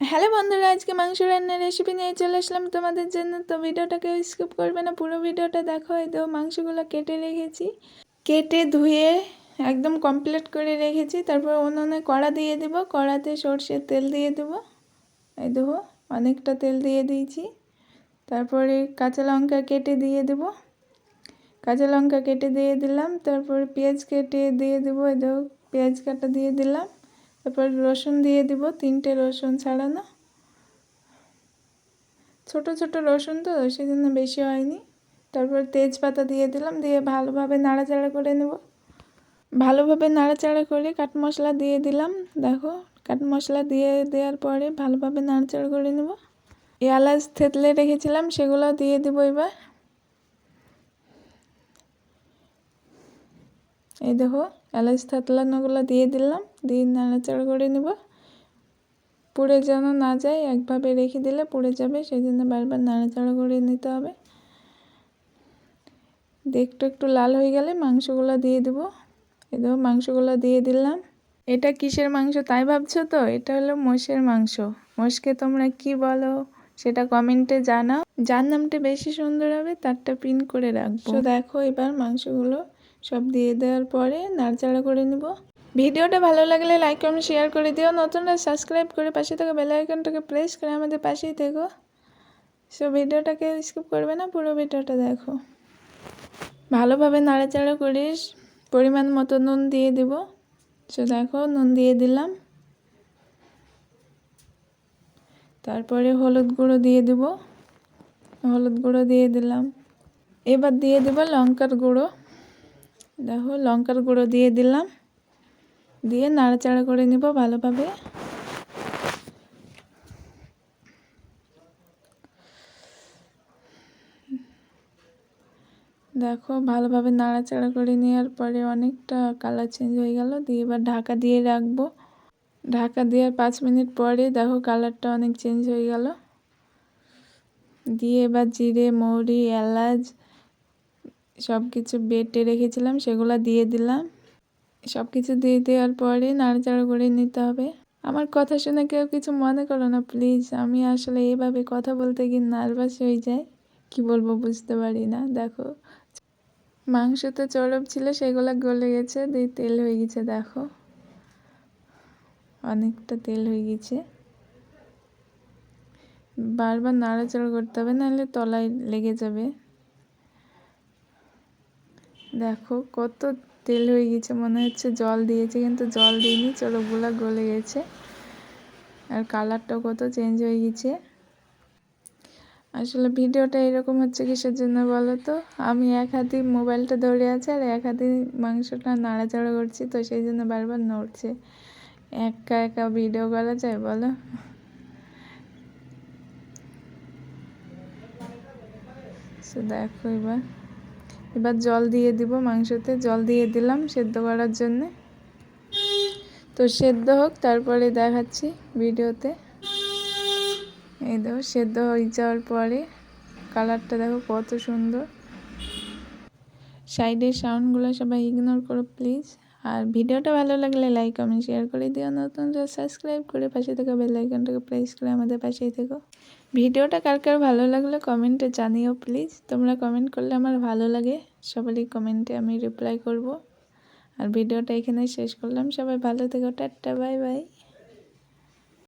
Hello বন্ধুরা, আজকে মাংস রান্নার রেসিপি নিয়ে চলে আসলাম তোমাদের জন্য। তো ভিডিওটাকে স্কিপ করবে না, পুরো ভিডিওটা দেখো। তো মাংসগুলো কেটে রেখেছি। কেটে ধুয়ে একদম কমপ্লিট করে রেখেছি। তারপর উনুনে কড়া দিয়ে দেব। কড়াতে সর্ষের তেল দিয়ে দেবো। এই দেবো অনেকটা তেল দিয়ে দিয়েছি। তারপরে কাঁচা লঙ্কা কেটে দিয়ে দেবো। কাঁচা লঙ্কা কেটে দিয়ে দিলাম। তারপর পেঁয়াজ কেটে দিয়ে দেবো। এই দেখো, পেঁয়াজ কাটা দিয়ে দিলাম। তারপর রসুন দিয়ে দিব, তিনটে রসুন ছাড়ানো ছোট ছোট রসুন তো সেই জন্য বেশি হয়নি। তারপর তেজপাতা দিয়ে দিলাম, দিয়ে ভালোভাবে নাড়াচাড়া করে নেব। ভালোভাবে নাড়াচাড়া করে কাট মশলা দিয়ে দিলাম, দেখো। কাট মশলা দিয়ে দেওয়ার পরে ভালোভাবে নাড়াচাড়া করে নেব। এলাচ থেতলে রেখেছিলাম, সেগুলো দিয়ে দেবো এবার। এই দেখো, এলাচ থাতলানোগুলো দিয়ে দিলাম, দিয়ে নাড়াচাড়া করে নেব। পুড়ে যেন না যায়, একভাবে রেখে দিলে পুড়ে যাবে সেই জন্য বারবার নাড়াচাড়া করে নিতে হবে। দেখতে একটু লাল হয়ে গেলে মাংসগুলো দিয়ে দেব। এই দেখো, মাংসগুলো দিয়ে দিলাম। এটা কিসের মাংস তাই ভাবছ তো? এটা হলো মোষের মাংস। মোষকে তোমরা কি বলো? সেটা কমেন্টে জানাও। যার নামটা বেশি সুন্দর হবে, তারটা প্রিন্ট করে রাখব। দেখো, এবার মাংসগুলো সব দিয়ে দেওয়ার পরে নাড়চাড়া করে নেব। ভিডিওটা ভালো লাগলে লাইক কমেন্ট শেয়ার করে দিও। নতুনরা সাবস্ক্রাইব করে পাশে থাকা বেল আইকনটাকে প্রেস করে আমাদের পাশেই থেকো। সো ভিডিওটাকে স্কিপ করবে না, পুরো ভিডিওটা দেখো। ভালোভাবে নাড়াচাড়া করে পরিমাণ মতো নুন দিয়ে দেব। সো দেখো, নুন দিয়ে দিলাম। তারপরে হলুদ গুঁড়ো দিয়ে দেব। হলুদ গুঁড়ো দিয়ে দিলাম। এবার দিয়ে দেব লঙ্কার গুঁড়ো। দেখো লঙ্কার গুঁড়ো দিয়ে দিলাম। দিয়ে নাড়াচাড়া করে নিব ভালোভাবে। দেখো ভালোভাবে নাড়াচাড়া করে নেওয়ার পরে অনেকটা কালার চেঞ্জ হয়ে গেল। দিয়ে এবার ঢাকা দিয়ে রাখব। ঢাকা দেওয়ার পাঁচ মিনিট পরে দেখো কালারটা অনেক চেঞ্জ হয়ে গেল। দিয়ে এবার জিরে, মৌরি, এলাচ সব কিছু বেটে রেখেছিলাম, সেগুলো দিয়ে দিলাম। সব কিছু দিয়ে দেওয়ার পরে নাড়াচাড়া করে নিতে হবে। আমার কথা শুনে কেউ কিছু মনে করো না, প্লিজ। আমি আসলে এভাবে কথা বলতে গিয়ে নার্ভাস হয়ে যায় কি বলব বুঝতে পারি না, দেখো। মাংস তো চরব ছিল, সেগুলো গলে গেছে, দিয়ে তেল হয়ে গেছে, দেখো। অনেকটা তেল হয়ে গেছে। বারবার নাড়াচাড়া করতে হবে, নাহলে তলায় লেগে যাবে। দেখো, কত তেল হয়ে গেছে, মনে হচ্ছে জল দিয়েছে, কিন্তু জল দিইনি চরকগুলো গলে গেছে। আর কালারটাও কত চেঞ্জ হয়ে গেছে। আসলে ভিডিওটা এরকম হচ্ছে কিসের জন্য বলো তো? আমি এক হাতে মোবাইলটা ধরে আছে, আর এক হাতে মাংসটা নাড়াচাড়া করছি, তো সেই জন্য বারবার নড়ছে। একা একা ভিডিও করা যায়, বলো? দেখো এবার। এবার জল দিয়ে দিব মাংসতে। জল দিয়ে দিলাম সেদ্ধ করার জন্যে। তো সেদ্ধ হোক, তারপরে দেখাচ্ছি ভিডিওতে। এই দেখো, সেদ্ধ হয়ে যাওয়ার পরে কালারটা দেখো কত সুন্দর। সাইডের সাউন্ডগুলো সবাই ইগনোর করো প্লিজ আর ভিডিওটা ভালো লাগলে লাইক কমেন্ট শেয়ার করে দিও। নতুন সাবস্ক্রাইব করে পাশে থেকে বেল আইকনটাকে প্রেস করে আমাদের পাশেই থেকো। ভিডিওটা কার কার ভালো লাগলে কমেন্টে জানিও প্লিজ তোমরা কমেন্ট করলে আমার ভালো লাগে। সবারই কমেন্টে আমি রিপ্লাই করব। আর ভিডিওটা এখানে শেষ করলাম। সবাই ভালো থেকো। Tata bye bye